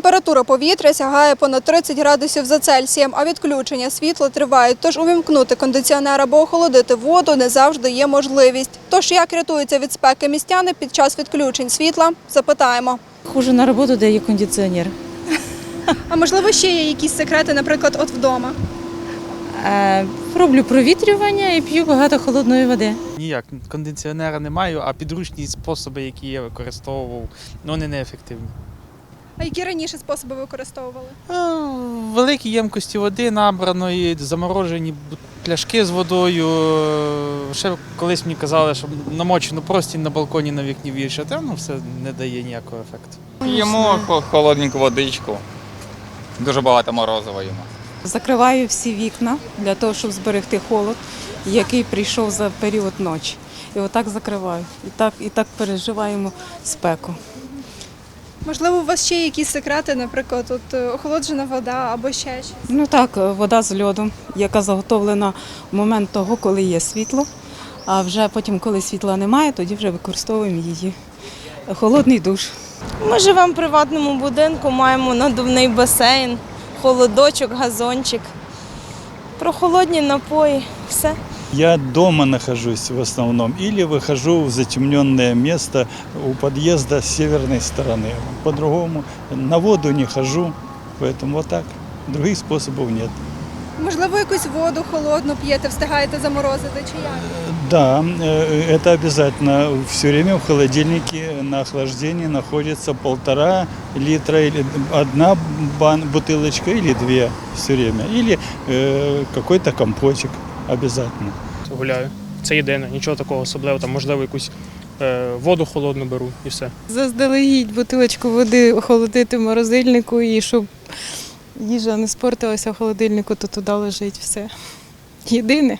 Температура повітря сягає понад 30 градусів за Цельсієм, а відключення світла тривають. Тож увімкнути кондиціонер або охолодити воду не завжди є можливість. Тож як рятуються від спеки містяни під час відключень світла, запитаємо. Хожу на роботу, де є кондиціонер. А можливо, ще є якісь секрети, наприклад, от вдома. Е, Роблю провітрювання і п'ю багато холодної води. Ніяк кондиціонера не маю, а підручні способи, які я використовував, ну вони неефективні. А які раніше способи використовували? А, Великі ємкості води набраної, заморожені пляшки з водою. Е, Ще колись мені казали, що намочену простінь на балконі на вікні вішати, ну все не дає ніякого ефекту. П'ємо хо- холодненьку водичку. Дуже багато морозива їмо. Закриваю всі вікна для того, щоб зберегти холод, який прийшов за період ночі. І отак закриваю. І так, і так переживаємо спеку. Можливо, у вас ще є якісь секрети, наприклад, от е, охолоджена вода або ще щось. Ну так, вода з льодом, яка заготовлена в момент того, коли є світло. А вже потім, коли світла немає, тоді вже використовуємо її. Холодний душ. Ми живемо в приватному будинку, маємо надувний басейн, холодочок, газончик. Прохолодні напої, все. Я дома нахожусь в основном или выхожу в затемненное место у подъезда с северной стороны. По-другому на воду не хожу, поэтому вот так. Других способов нет. Можливо, якусь воду холодну п'єте, встигаєте заморозити чи як? Да, э, это обязательно. Все время в холодильнике на охлаждении находится полтора литра или одна бан, бутылочка или две все время. Или э, какой-то компотик обязательно. гуляю. Це єдине, нічого такого особливого, там, можливо, якусь е, воду холодну беру і все. Заздалегідь бутилочку води охолодити в морозильнику і щоб їжа не спортилася в холодильнику, то туди лежить все. Єдине.